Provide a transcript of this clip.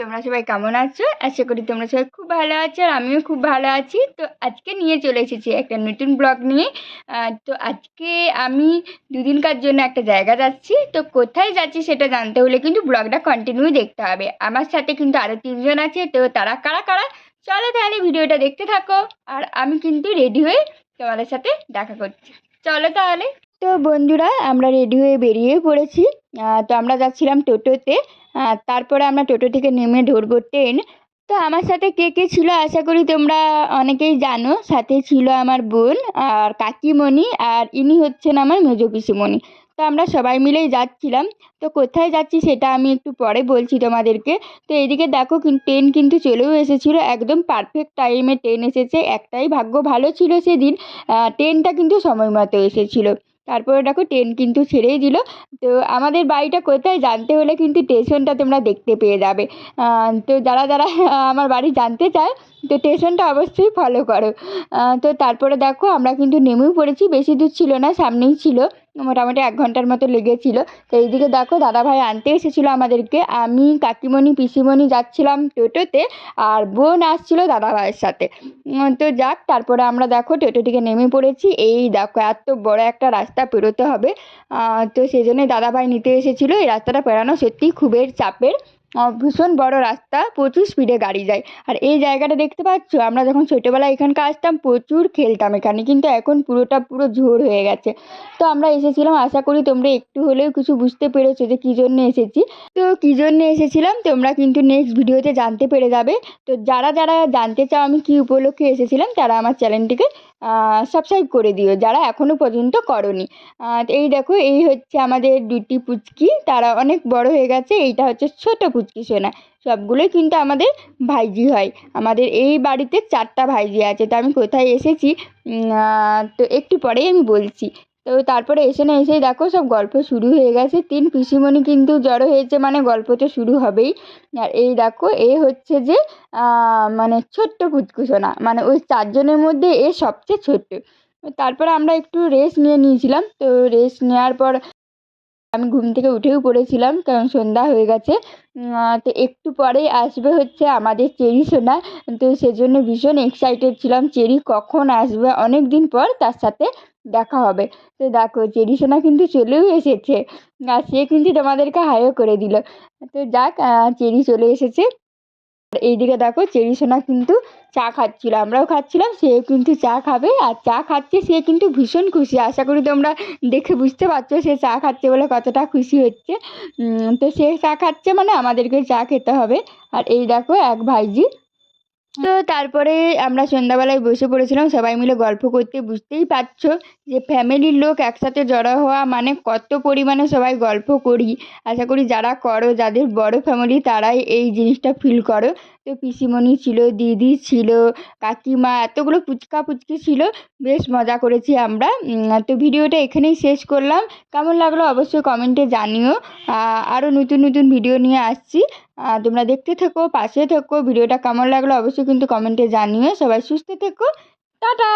তোমরা সবাই কেমন আছো? আশা করি তোমরা সবাই খুব ভালো আছো আর আমিও খুব ভালো আছি। তো আজকে নিয়ে চলে এসেছি একটা নতুন ব্লগ নিয়ে। তো আজকে আমি দুদিনকার জন্য একটা জায়গা যাচ্ছি। তো কোথায় যাচ্ছি সেটা জানতে হলে কিন্তু ব্লগটা কন্টিনিউ দেখতে হবে। আমার সাথে কিন্তু আরও তিনজন আছে। তো তারা কারা কারা? চলো তাহলে ভিডিওটা দেখতে থাকো। আর আমি কিন্তু রেডি হয়ে তোমাদের সাথে দেখা করছি। চলো তাহলে। তো বন্ধুরা, আমরা রেডি হয়ে বেরিয়ে পড়েছি। তো আমরা যাচ্ছিলাম টোটোতে। তারপরে আমরা টোটো থেকে নেমে ধরবো ট্রেন। তো আমার সাথে কে কে ছিল আশা করি তোমরা অনেকেই জানো। সাথে ছিল আমার বোন আর কাকিমণি আর ইনি হচ্ছেন আমার মেজো পিসিমণি। তো আমরা সবাই মিলেই যাচ্ছিলাম। তো কোথায় যাচ্ছি সেটা আমি একটু পরে বলছি তোমাদেরকে। তো এদিকে দেখো ট্রেন কিন্তু চলেও এসেছিল। একদম পারফেক্ট টাইমে ট্রেন এসেছে। একটাই ভাগ্য ভালো ছিল সেদিন। ট্রেনটা কিন্তু সময় মতো এসেছিল। তারপরে দেখো ট্রেন কিন্তু ছেড়েই দিল। তো আমাদের বাড়িটা কোথায় জানতে হলে কিন্তু স্টেশনটা তোমরা দেখতে পেয়ে যাবে। তো যারা যারা আমার বাড়ি জানতে চায়, তো স্টেশনটা অবশ্যই ফলো করো। তো তারপরে দেখো আমরা কিন্তু নেমেও পড়েছি, বেশি দূর ছিল না, সামনেই ছিল। মোটামুটি এক ঘণ্টার মতো লেগেছিলো। তো এইদিকে দেখো দাদাভাই আনতে এসেছিল আমাদেরকে। আমি কাকিমণি, পিসিমণি যাচ্ছিলাম টোটোতে আর বোন আসছিল দাদাভাইয়ের সাথে। তো যাক, তারপরে আমরা দেখো টোটো থেকে নেমে পড়েছি। এই দেখো এত বড় একটা রাস্তা পেরোতে হবে। তো সেই জন্যই দাদাভাই নিতে এসেছিল। এই রাস্তাটা পেরানো সত্যিই খুবই চাপের। ভীষণ বড় রাস্তা, প্রচুর স্পিডে গাড়ি যায়। আর এই জায়গাটা দেখতে পাচ্ছ? আমরা যখন ছোটোবেলায় এখানকার আসতাম, প্রচুর খেলতাম এখানে, কিন্তু এখন পুরোটা পুরো ঝোড় হয়ে গেছে। তো আমরা এসেছিলাম, আশা করি তোমরা একটু হলেও কিছু বুঝতে পেরেছ যে কী জন্য এসেছি। তো কী জন্য এসেছিলাম, তোমরা কিন্তু নেক্সট ভিডিওতে জানতে পেরে যাবে। তো যারা যারা জানতে চাও আমি কী উপলক্ষে এসেছিলাম, তারা আমার চ্যানেলটিকে সাবস্ক্রাইব করে দিও, যারা এখনও পর্যন্ত করনি। এই দেখো, এই হচ্ছে আমাদের দুটি পুচকি, তারা অনেক বড় হয়ে গেছে, এইটা হচ্ছে ছোট পুচকি সোনা, সবগুলোই কিন্তু আমাদের ভাইজি হয়। আমাদের এই বাড়িতে চারটা ভাইজি আছে, তো আমি কোথায় এসেছি? তো একটু পরেই আমি বলছি। তো তারপরে এসে না এসেই দেখো সব গল্প শুরু হয়ে গেছে। তিন পিসিমণি কিন্তু জড়ো হয়েছে মানে গল্প তো শুরু হবেই। আর এই দেখো, এ হচ্ছে যে মানে ছোট্ট পুচকুসোনা মানে ওই চারজনের মধ্যে এ সবচেয়ে ছোট্ট। তারপরে আমরা একটু রেস্ট নিয়ে নিয়েছিলাম, তো রেস্ট নেওয়ার পর আমি ঘুম থেকে উঠেও পড়েছিলাম, কারণ সন্ধ্যা হয়ে গেছে। তো একটু পরেই আসবে হচ্ছে আমাদের চেরি সোনা। তো সেজন্য ভীষণ এক্সাইটেড ছিলাম, চেরি কখন আসবে? অনেক দিন পর তার সাথে দেখা হবে। তো দেখো, চেরি সোনা কিন্তু চলেও এসেছে। আর সে কিন্তু তোমাদেরকে হায়ও করে দিল। তো যাক চেরি চলে এসেছে। এইদিকে দেখো চেরি সোনা কিন্তু চা খাচ্ছিল, আমরাও খাচ্ছিলাম, সে কিন্তু চা খাবে আর চা খাচ্ছে, সে কিন্তু ভীষণ খুশি। আশা করি তোমরা দেখে বুঝতে পারছ সে চা খাচ্ছে বলে কতটা খুশি হচ্ছে। তো সে চা খাচ্ছে মানে আমাদেরকে চা খেতে হবে। আর এই দেখো এক ভাইজি তো তারপরে আমরা সন্ধ্যাবেলায় বসে পড়েছিলাম, সবাই মিলে গল্প করতে, বুঝতেই পারছ যে ফ্যামিলির লোক একসাথে জড়ো হওয়া মানে কত পরিমাণে সবাই গল্প করি। আশা করি যারা করো, যাদের বড় ফ্যামিলি তারাই এই জিনিসটা ফিল করো। তো পিসিমণি ছিল, দিদি ছিল, কাকিমা, এতগুলো পুচকা পুচকি ছিল, বেশ মজা করেছি আমরা। তো ভিডিওটা এখানেই শেষ করলাম। কেমন লাগল অবশ্যই কমেন্টে জানিও। আরও নতুন নতুন ভিডিও নিয়ে আসছি। তোমরা দেখতে থেকো, পাশে থেকো, ভিডিওটা কেমন লাগল অবশ্যই কিন্তু কমেন্টে জানিও। সবাই সুস্থ থেকো। টাটা!